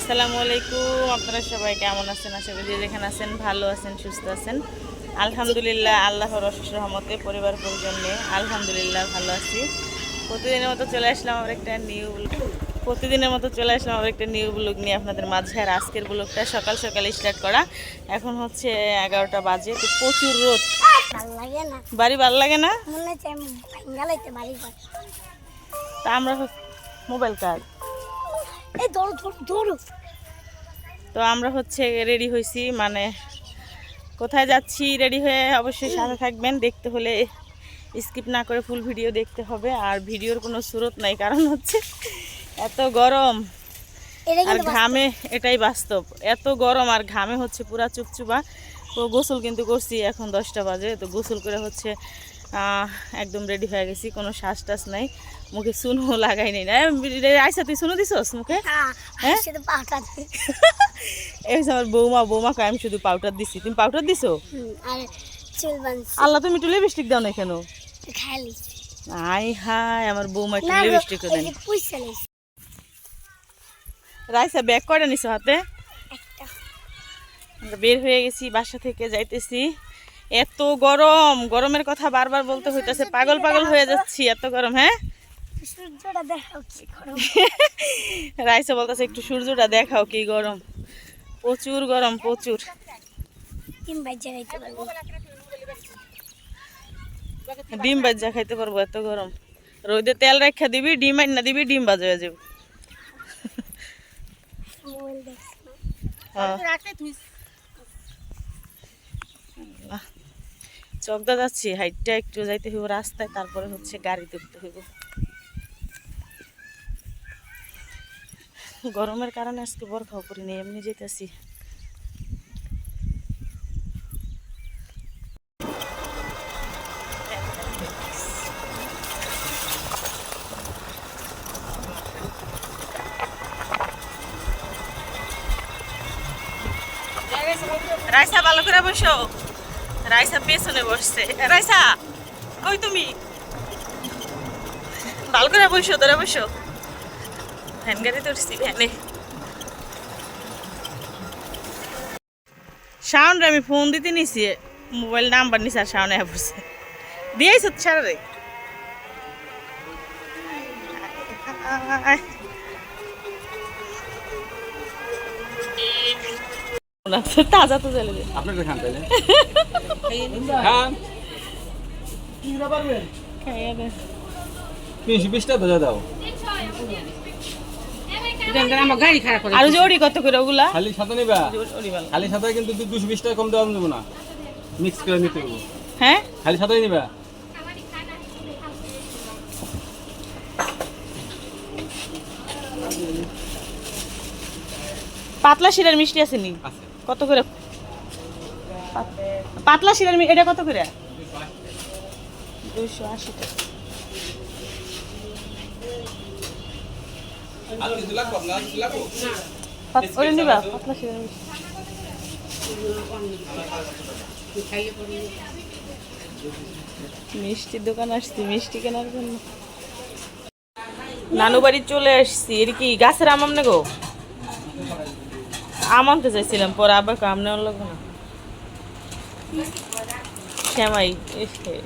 আসসালামু আলাইকুম। আপনারা সবাই কেমন আছেন? আশা করি যেখানে আছেন ভালো আছেন সুস্থ আছেন। আলহামদুলিল্লাহ আল্লাহর অশেষ রহমতে পরিবার পরিজন নিয়ে আলহামদুলিল্লাহ ভালো আছি। প্রতিদিনের মতো চলে আসলাম আমার একটা নিউ প্রতিদিনের মতো চলে আসলাম আমার একটা নিউ ব্লগ নিয়ে আপনাদের মাঝে। আর আজকের ব্লগটা সকাল সকাল স্টার্ট করা। এখন হচ্ছে এগারোটা বাজে তো প্রচুর রোদ। ভালো লাগে না? বাড়ি ভালো লাগে না তা আমরা মোবাইল দৌড় তো আমরা হচ্ছে রেডি হয়েছি মানে কোথায় যাচ্ছি রেডি হয়ে অবশ্যই সাথে থাকবেন দেখতে হলে স্কিপ না করে ফুল ভিডিও দেখতে হবে আর ভিডিওর কোনো স্রোত নাই কারণ হচ্ছে এত গরম। আর ঘামে এটাই বাস্তব। এত গরম আর ঘামে হচ্ছে পুরা চুপচুপা। তো গোসল কিন্তু করছি এখন দশটা বাজে তো গোসল করে হচ্ছে একদম রেডি হয়ে গেছি কোনো শ্বাস টাস নাই মুখে শুনু লাগাই নেই। না আইসা তুই শুনো দিছস মুখে? হ্যাঁ হ্যাঁ? এই আমার বৌমা বৌমা কয় আমি শুধু পাউডার দিছি। তুমি পাউডার দিছো? আল্লাহ তুমি একটু লিপস্টিক দাও না কেন? আই হাই আমার বৌমা একটু লিপস্টিক দেন রাইসা ব্যাগ কয়টা নিছো হাতে? বের হয়ে গেছি বাসা থেকে যাইতেছি। এত গরম গরমের কথা বারবার বলতে হইতেছে পাগল পাগল হয়ে যাচ্ছি এত গরম হ্যাঁ? সূর্যটা দেখাও কি করো রাইসা বলতেছে একটু সূর্যটা দেখাও কি গরম। প্রচুর গরম প্রচুর। বাজে ডিম বাজ্জা খাইতে পারব এত গরম। রোদে তেল রেখা দিবি ডিম আইন না দিবি ডিম বাজা হয়ে যাবে। হ্যাঁ। চকদা যাচ্ছি, হাইটটা একটু যাইতে হইব রাস্তায়, তারপরে হচ্ছে গাড়ি তুলতে হইব। গরমের কারণে আজকে বরখাও করিনি এমনি যেতেছি। রাইসা, ভালো করে বসো। রাইসা পেছনে বসছে। রাইসা কই তুমি? ভালো করে বসো, ধরে বসো। ভ্যান গাড়ি তুলছি ভ্যানে। শাওন আমি ফোন দিতে নিছি মোবাইল নাম্বার নিছি আর শাওন পড়ছে। দিয়েছ ছাড়া রে। তাজা তো চলে যায় খান তাইলে। খান। তিনশো বিশটা ধরে দাও। আর ওই যে ওড়ি কত করে ওগুলা? খালি সাথে নিবা। খালি সাথে কিন্তু দুশো বিশ টাকা কম দেওয়া না। মিক্স করে নিতে হবে। হ্যাঁ? খালি সাথে নিবা। পাতলা শিরার মিষ্টি আছে নি? আছে। কত করে? পাতলা শিরার এটা কত করে? দুইশো আশি টাকা। পাত- নিবা পাতলা শিরার মিষ্টির দোকান আসছি মিষ্টি কেনার জন্য। নানু বাড়ি চলে আসছি এর কি গাছের আম আমনে গো? আম আনতে চাইছিলাম, পরে আবার কাম নেওয়ার লাগবে না। শ্যামাই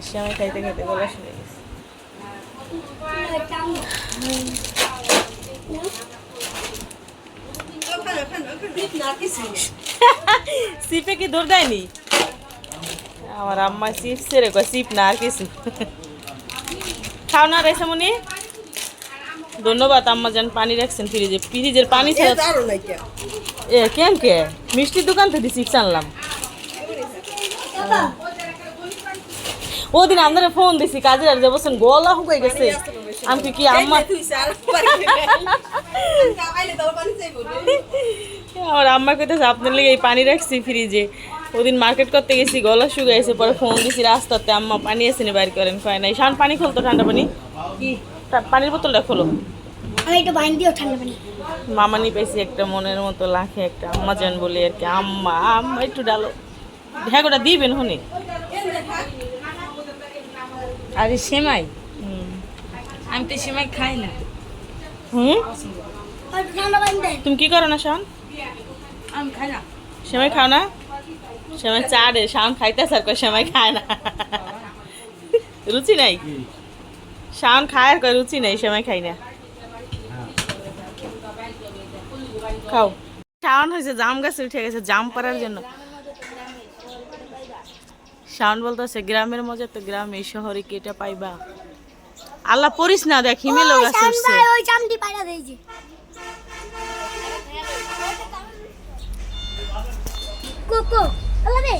শ্যামাই খাইতে খাইতে গলা শুনে গেছে। সিপে কি দৌড় দেয়নি? আমার আম্মা চিপ সেরে কয় চিপ না আর কিছু। খাও না রেছে মনি ধন্যবাদ, আম্মা যান পানি রাখছেন ফ্রিজে। ফ্রিজের পানি ছাড়া এ কেন কে? মিষ্টির দোকান থেকে চিপস আনলাম। ওদিন আপনারা ফোন দিছি কাজের আর যাবছেন গলা হুকাই গেছে। আমি কি কি আম্মা? আমার আম্মা কইতেছে আপনার লেগে এই পানি রাখছি ফ্রিজে ওদিন মার্কেট করতে গেছি গলা শুকাইছে পরে ফোন দিছি রাস্তাতে। আম্মা পানি এসে বাইর করেন কয় নাই। শান পানি খোলতো ঠান্ডা পানি। তা- পানির বোতলটা খোলো। আমি একটু বাইন দিও ঠান্ডা পানি। মামানি পেয়েছি একটা মনের মতো লাখে একটা আম্মা জান বলে আর কি আম্মা আম্মা একটু ডালো। হ্যাঁ গোটা দিবেন হনি? আরে সেমাই? আমি তো সেমাই খাই না। হুম? তুমি কি করো না শান আমি খাই না। সেমাই খাও না? সেমাই চা রে শাওন খাইতে স্যার কয় সেমাই খায় না। রুচি নাই? শাওন খায় আর কয় রুচি নাই সেমাই খাই না। খাও। শাওন হয়েছে জাম গাছে উঠে গেছে জাম পাড়ার জন্য। শাওন বলতেছে গ্রামের মজা তো গ্রামে শহরে কি এটা পাইবা। আল্লাহ পড়িস না দেখ হিমেলো গাছে উঠছে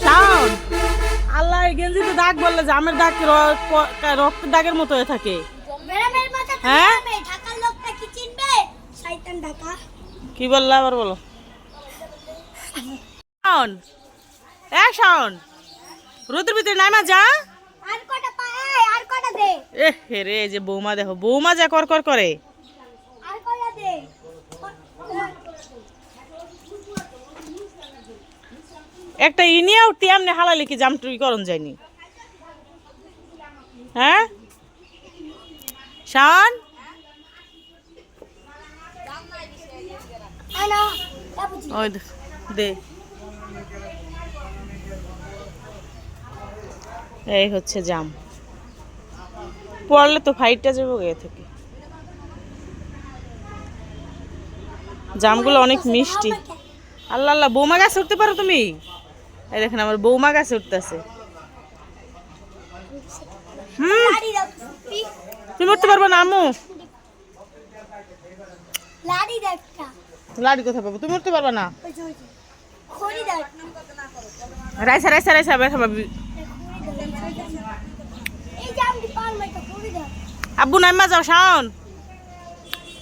শাওন আল্লাহ গেঞ্জিতে দাগ বললে জামের দাগ র- রক্তের দাগের মতো হয়ে থাকে। হ্যাঁ? গ্রামে ঢাকার লোকটা কি চিনবে শয়তান ঢাকা কি বললা আবার বলো। শাওন এ শাওন রোদের ভিতরে নামা যা। আর কটা পায় আর কটা দে। এ হে রে যে বৌমা দেখো বৌমা যা কর কর করে। আর কটা দে। একটা ইনিয়া উঠতে আমনে হালালে কি জামটুই করন যায়নি। হ্যাঁ? শাওন? ওই দে- এই হচ্ছে জাম। পড়লে তো ফাইটটা যাব গে থেকে। জামগুলো অনেক মিষ্টি। আল্লাহ আল্লাহ বৌমা গাছে উঠতে পারো তুমি? এই দেখেন আমার বৌমা গাছে উঠতেছে। তুমি উঠতে পারব না আমু লাড়ি একটা। লাড়ি কোথায় পাবো তুমি উঠতে পারবে না? রাইসা রাইসা রাইসা ব্যথা পাবি। আব্বু নাইমা যাও শাওন।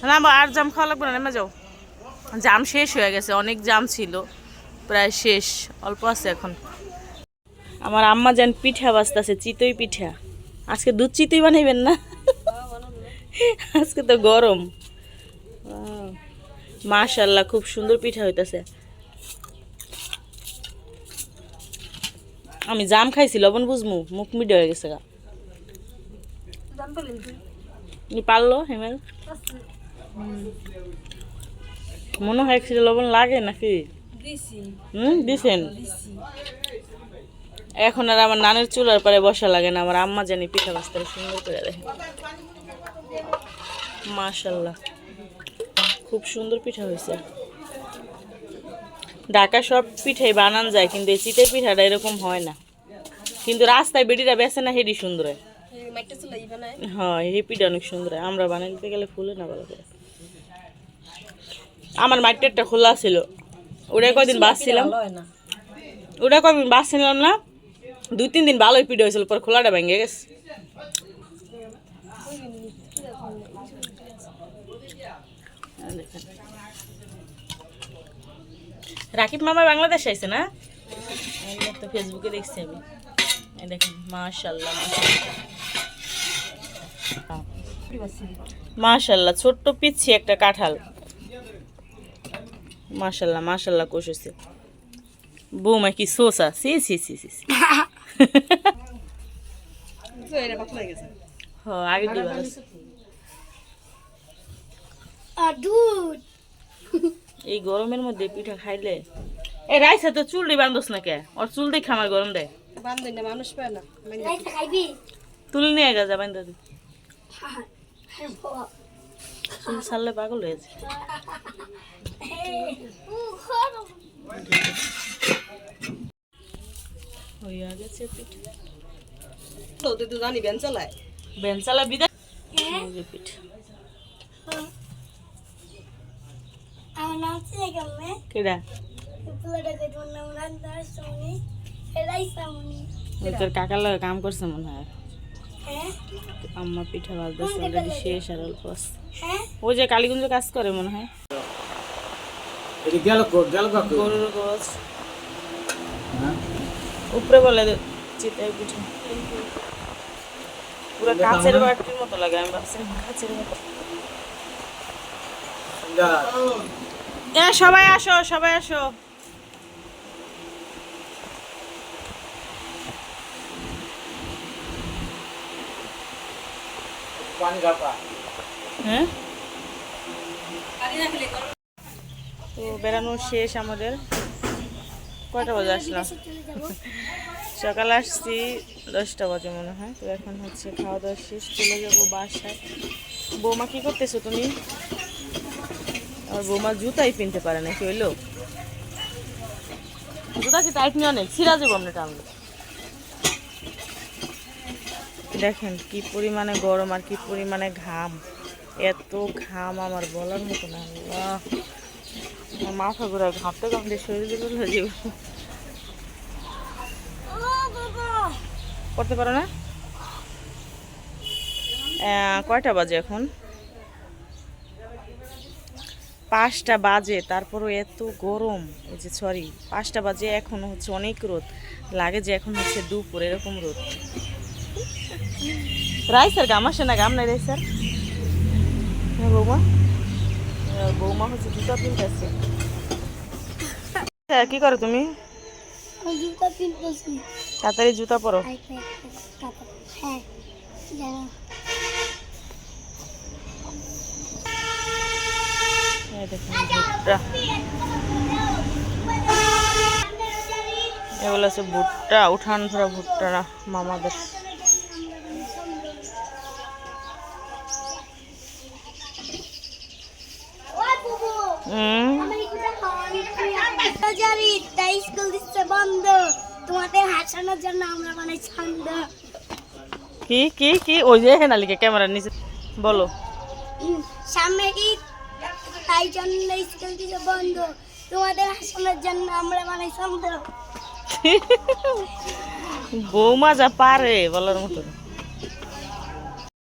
না আর জাম খাওয়া লাগবে না নাইমা যাও। জাম শেষ হয়ে গেছে অনেক জাম ছিল প্রায় শেষ অল্প আছে এখন। আমার আম্মা যেন পিঠা বাজতেছে চিতই পিঠা। আজকে দুধ চিতই বানাইবেন না? আজকে তো গরম। মাশাল্লাহ খুব সুন্দর পিঠা হইতেছে। আমি জাম খাইছি লবণ বুঝমু মুখ মিডে হয়ে গেছে গা। পারল হেমেল? মনে হয় একসাথে লবণ লাগে নাকি? হুম দিছেন? এখন আর আমার নানের চুলার পরে বসা লাগে না আমার আম্মা জানি পিঠা বাস্তে সুন্দর করে দেখে। মাশাল্লাহ খুব সুন্দর পিঠা হয়েছে। ঢাকা সব পিঠাই বানান যায় কিন্তু এই চিতের পিঠাটা এরকম হয় না। কিন্তু রাস্তায় বেডিরা বেছে না হেডি সুন্দর হয়। হ্যাঁ এই পিঠা অনেক সুন্দর হয়। আমরা বানাইতে গেলে ফুলে না ভালো করে। আমার মাটিরটা খোলা ছিল। ওটা কয়দিন বাঁচছিলাম। ভালো হয় না। ওটা কয়দিন বাঁচছিলাম না? দুই তিন দিন ভালোই পিঠা হয়েছিল পর খোলাটা ভেঙে গেছে। রাকিব মামা বাংলাদেশ আইছে না? তো ফেসবুকে দেখছি আমি। দেখেন মাশাল্লাহ মাশাল্লাহ ছোট্ট পিচ্ছি একটা কাঁঠাল। মাশাল্লাহ মাশাল্লাহ কষেছে বৌমা কি সোসা সি সি সি সি হয়ে হ আগে দুধ এই গরমের মধ্যে পিঠা খাইলে। এই রাইসা তো চুল দিয়ে বান্ধস না কে ওর চুল দেখে আমার গরম দেয়। বান্ধব না মানুষ পায় না খাইবি? তুলে নিয়ে গা যা বান্ধা দি। চুল ছাড়লে পাগল হয়েছে হইয়া গেছে পিঠা। তো তুই জানি বেন চালায় বেঞ্চালা বিদা এই পিঠা আমার নাম চিনে কেমনে কেডা পুলাটা কই তোমার নাম রান্দার সামনে এরাই সামনে ওই তোর কাকার লগে কাম করছে মনে হয়। হ্যাঁ? আম্মা পিঠা বাজতেছে অলরেডি শেষ আর অল্প হ্যাঁ? ও যে কালীগঞ্জ কাজ করে মনে হয়। গরুর গোছ হ্যাঁ? উপরে বলে চিতাই পিঠা। পুরো কাছের বাটির মতো লাগে আমি ভাবছি কাছের মতো এ সবাই আসো সবাই আসো। হ্যাঁ? তো বেড়ানো শেষ আমাদের। কয়টা বাজে আসলাম সকালে আসছি দশটা বাজে মনে হয়। তো এখন হচ্ছে খাওয়া দাওয়া শেষ চলে যাব বাসায়। বৌমা কি করতেছো তুমি? আর বৌমা জুতাই কিনতে পারে না, কি হইল? জুতা কি টাইট নিয়ে অনেক? ছিঁড়া যাব আমরা টানলে দেখেন কি পরিমাণে গরম আর কি পরিমাণে ঘাম। এত ঘাম আমার বলার মতো না আমার মাথা ঘুরা ঘামতে ঘামতে শরীর হয়ে যাবে করতে পারো না? কয়টা বাজে এখন? পাঁচটা বাজে তারপরও এত গরম। এই যে সরি পাঁচটা বাজে এখন হচ্ছে অনেক রোদ। লাগে যে এখন হচ্ছে দুপুর এরকম রোদ। রাই স্যার গাম আসে না গাম নাই রাই স্যার হ্যাঁ বৌমা? আহ, বৌমা হচ্ছে জুতা কিনতেছে স্যার কি করো তুমি? জুতা কিনতেছি তাড়াতাড়ি জুতা পরো। হ্যাঁ জানো এই দেখুন ভুট্টা। এগুলো হচ্ছে ভুট্টা, উঠান ধরা ভুট্টা না মামাদের। বন্ধ তোমাদের হাসানোর জন্য আমরা মানে ছন্দ কি কি কি? ওই যে হেনালিকে ক্যামেরার নিচে। বলো। সামনে ঈদ তাই জন্য স্কুল থেকে বন্ধ তোমাদের হাসানোর জন্য আমরা মানে ছন্দ বৌমা যা পারে বলার মতো।